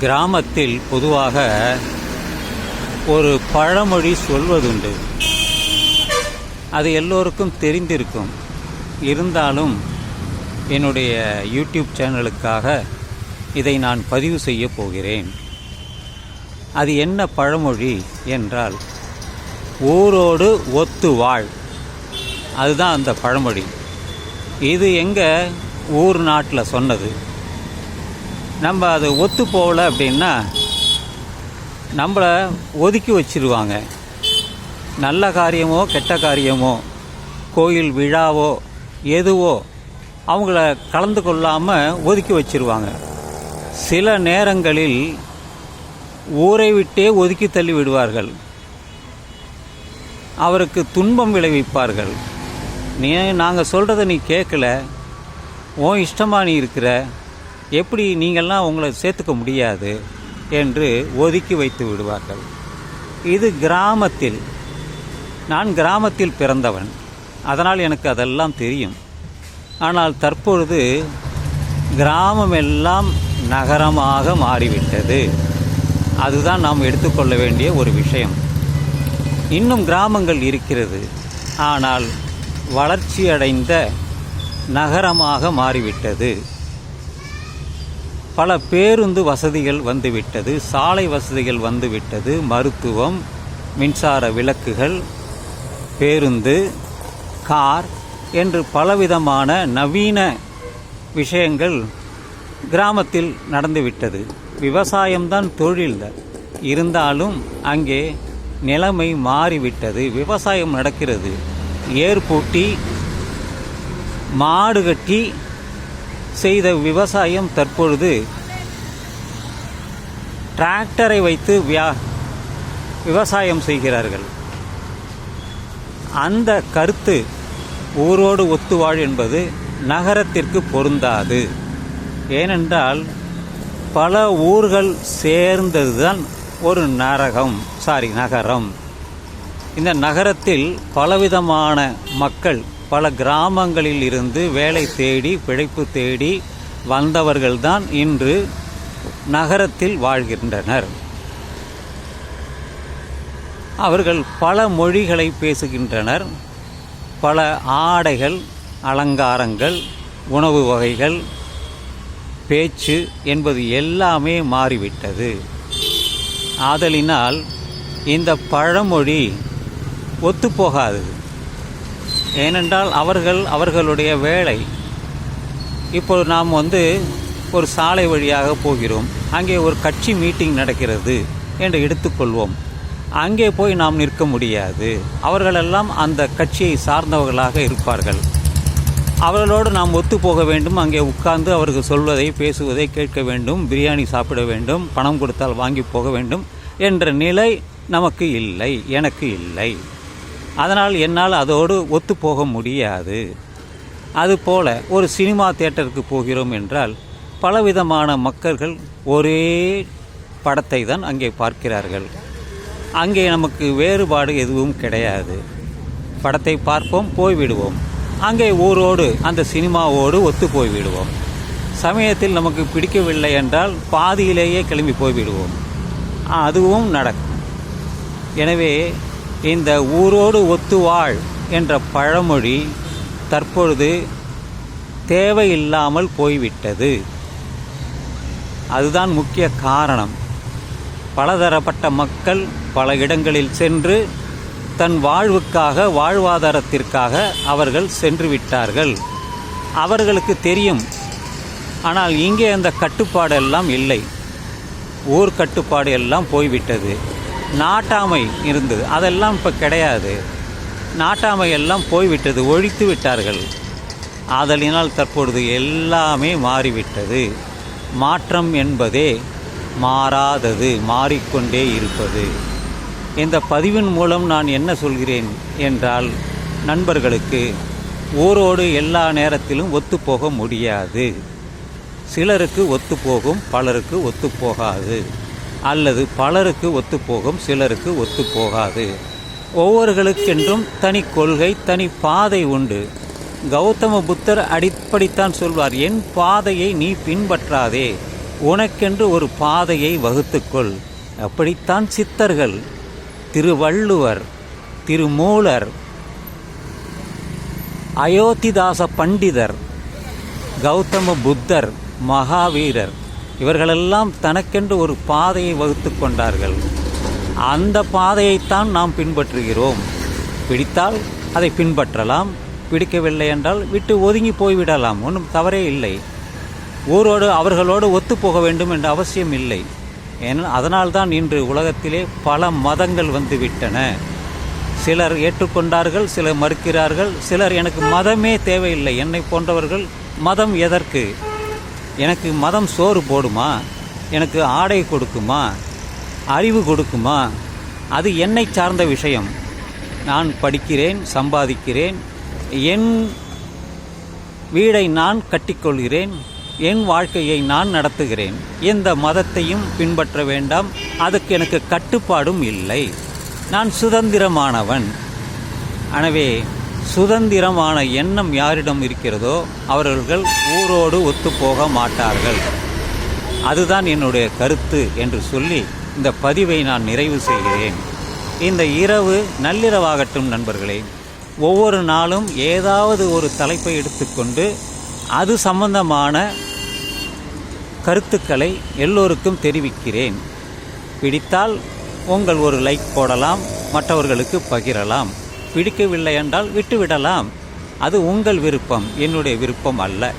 கிராமத்தில் பொதுவாக ஒரு பழமொழி சொல்வதுண்டு. அது எல்லோருக்கும் தெரிந்திருக்கும். இருந்தாலும் என்னுடைய யூடியூப் சேனலுக்காக இதை நான் பதிவு செய்ய போகிறேன். அது என்ன பழமொழி என்றால் ஊரோடு ஒத்து வாழ். அதுதான் அந்த பழமொழி. இது எங்கே ஊர் நாட்டில் சொன்னது. நம்ம அது ஒத்து போகல அப்படின்னா நம்மளை ஒதுக்கி வச்சிருவாங்க. நல்ல காரியமோ கெட்ட காரியமோ கோயில் விழாவோ எதுவோ அவங்கள கலந்து கொள்ளாமல் ஒதுக்கி வச்சிருவாங்க. சில நேரங்களில் ஊரை விட்டே ஒதுக்கி தள்ளி விடுவார்கள். அவருக்கு துன்பம் விளைவிப்பார்கள். நீ நாங்கள் சொல்கிறத நீ கேட்கல உன் இஷ்டமாக நீ இருக்கிற. எப்படி நீங்கள்லாம் உங்களை சேர்த்துக்க முடியாது என்று ஒதுக்கி வைத்து விடுவார்கள். இது கிராமத்தில் நான் கிராமத்தில் பிறந்தவன் அதனால் எனக்கு அதெல்லாம் தெரியும். ஆனால் தற்பொழுது கிராமம் எல்லாம் நகரமாக மாறிவிட்டது. அதுதான் நாம் எடுத்துக்கொள்ள வேண்டிய ஒரு விஷயம். இன்னும் கிராமங்கள் இருக்கிறது. ஆனால் வளர்ச்சியடைந்த நகரமாக மாறிவிட்டது. பல பேருந்து வசதிகள் வந்துவிட்டது. சாலை வசதிகள் வந்துவிட்டது. மருத்துவம் மின்சார விளக்குகள் பேருந்து கார் என்று பலவிதமான நவீன விஷயங்கள் கிராமத்தில் நடந்துவிட்டது. விவசாயம்தான் தொழில். இருந்தாலும் அங்கே நிலைமை மாறிவிட்டது. விவசாயம் நடக்கிறது. ஏர் பூட்டி மாடு கட்டி செய்த விவசாயம் தற்பொழுது டிராக்டரை வைத்து வியா விவசாயம் செய்கிறார்கள். அந்த கருத்து ஊரோடு ஒத்துவாழ் என்பது நகரத்திற்கு பொருந்தாது. ஏனென்றால் பல ஊர்கள் சேர்ந்ததுதான் ஒரு நரகம் சாரி நகரம். இந்த நகரத்தில் பலவிதமான மக்கள் பல கிராமங்களில் இருந்து வேலை தேடி பிழைப்பு தேடி வந்தவர்கள்தான் இன்று நகரத்தில் வாழ்கின்றனர். அவர்கள் பல மொழிகளை பேசுகின்றனர். பல ஆடைகள் அலங்காரங்கள் உணவு வகைகள் பேச்சு என்பது எல்லாமே மாறிவிட்டது. ஆதலினால் இந்த பழமொழி ஒத்துப்போகாது. ஏனென்றால் அவர்கள் அவர்களுடைய வேலை. இப்போ நாம் வந்து ஒரு சாலை வழியாக போகிறோம். அங்கே ஒரு கட்சி மீட்டிங் நடக்கிறது என்று எடுத்துக்கொள்வோம். அங்கே போய் நாம் நிற்க முடியாது. அவர்களெல்லாம் அந்த கட்சியை சார்ந்தவர்களாக இருப்பார்கள். அவர்களோடு நாம் ஒத்து போக வேண்டும். அங்கே உட்கார்ந்து அவர்கள் சொல்வதை பேசுவதை கேட்க வேண்டும். பிரியாணி சாப்பிட வேண்டும். பணம் கொடுத்தால் வாங்கி போக வேண்டும் என்ற நிலை நமக்கு இல்லை எனக்கு இல்லை. அதனால் என்னால் அதோடு ஒத்து போக முடியாது. அதுபோல ஒரு சினிமா தேட்டருக்கு போகிறோம் என்றால் பலவிதமான மக்கள்கள் ஒரே படத்தை தான் அங்கே பார்க்கிறார்கள். அங்கே நமக்கு வேறுபாடு எதுவும் கிடையாது. படத்தை பார்ப்போம் போய்விடுவோம் அங்கே ஊரோடு அந்த சினிமாவோடு ஒத்து போய்விடுவோம் சமயத்தில் நமக்கு பிடிக்கவில்லை என்றால் பாதியிலேயே கிளம்பி போய்விடுவோம் அதுவும் நடக்கும். எனவே இந்த ஊரோடு ஒத்து வாழ் என்ற பழமொழி தற்பொழுது தேவையில்லாமல் போய்விட்டது. அதுதான் முக்கிய காரணம். பலதரப்பட்ட மக்கள் பல இடங்களில் சென்று தன் வாழ்வுக்காக வாழ்வாதாரத்திற்காக அவர்கள் சென்று விட்டார்கள் அவர்களுக்கு தெரியும். ஆனால் இங்கே அந்த கட்டுப்பாடெல்லாம் இல்லை. ஊர் கட்டுப்பாடு எல்லாம் போய்விட்டது. நாட்டாமை இருந்தது. அதெல்லாம் இப்போ கிடையாது. நாட்டாமை எல்லாம் போய்விட்டது ஒழித்து விட்டார்கள். ஆதலினால் தற்பொழுது எல்லாமே மாறிவிட்டது. மாற்றம் என்பதே மாறாதது மாறிக்கொண்டே இருப்பது. இந்த பதிவின் மூலம் நான் என்ன சொல்கிறேன் என்றால் நண்பர்களுக்கு ஊரோடு எல்லா நேரத்திலும் ஒத்துப்போக முடியாது. சிலருக்கு ஒத்துப்போகும் பலருக்கு ஒத்துப்போகாது. அல்லது பலருக்கு ஒத்துப்போகும் சிலருக்கு ஒத்துப்போகாது. ஒவ்வொருகளுக்கென்றும் தனி கொள்கை தனி பாதை உண்டு. கௌதம புத்தர் அடிப்படைத்தான் சொல்வார் என் பாதையை நீ பின்பற்றாதே. உனக்கென்று ஒரு பாதையை வகுத்துக்கொள். அப்படித்தான் சித்தர்கள் திருவள்ளுவர் திருமூலர் அயோத்திதாச பண்டிதர் கௌதம புத்தர் மகாவீரர் இவர்களெல்லாம் தனக்கென்று ஒரு பாதையை வகுத்து கொண்டார்கள். அந்த பாதையைத்தான் நாம் பின்பற்றுகிறோம். பிடித்தால் அதை பின்பற்றலாம். பிடிக்கவில்லை என்றால் விட்டு ஒதுங்கி போய்விடலாம். ஒன்றும் தவறே இல்லை. ஊரோடு அவர்களோடு ஒத்துப்போக வேண்டும் என்ற அவசியம் இல்லை. ஏன்னா அதனால்தான் இன்று உலகத்திலே பல மதங்கள் வந்துவிட்டன. சிலர் ஏற்றுக்கொண்டார்கள் சிலர் மறுக்கிறார்கள் சிலர் எனக்கு மதமே தேவையில்லை. என்னை போன்றவர்கள் மதம் எதற்கு? எனக்கு மதம் சோறு போடுமா? எனக்கு ஆடை கொடுக்குமா? அறிவு கொடுக்குமா? அது என்னை சார்ந்த விஷயம். நான் படிக்கிறேன் சம்பாதிக்கிறேன் என் வீடை நான் கட்டிக்கொள்கிறேன் என் வாழ்க்கையை நான் நடத்துகிறேன். எந்த மதத்தையும் பின்பற்ற வேண்டாம். அதுக்கு எனக்கு கட்டுப்பாடும் இல்லை. நான் சுதந்திரமானவன். எனவே சுதந்திரமான எண்ணம் யாரிடம் இருக்கிறதோ அவர்கள் ஊரோடு ஒத்துப்போக மாட்டார்கள். அதுதான் என்னுடைய கருத்து என்று சொல்லி இந்த பதிவை நான் நிறைவு செய்கிறேன். இந்த இரவு நள்ளிரவாகட்டும் நண்பர்களே. ஒவ்வொரு நாளும் ஏதாவது ஒரு தலைப்பை எடுத்துக்கொண்டு அது சம்பந்தமான கருத்துக்களை எல்லோருக்கும் தெரிவிக்கிறேன். பிடித்தால் உங்கள் ஒரு லைக் போடலாம் மற்றவர்களுக்கு பகிரலாம். பிடிக்கவில்லை என்றால் விட்டுவிடலாம். அது உங்கள் விருப்பம். என்னுடைய விருப்பம் அல்ல.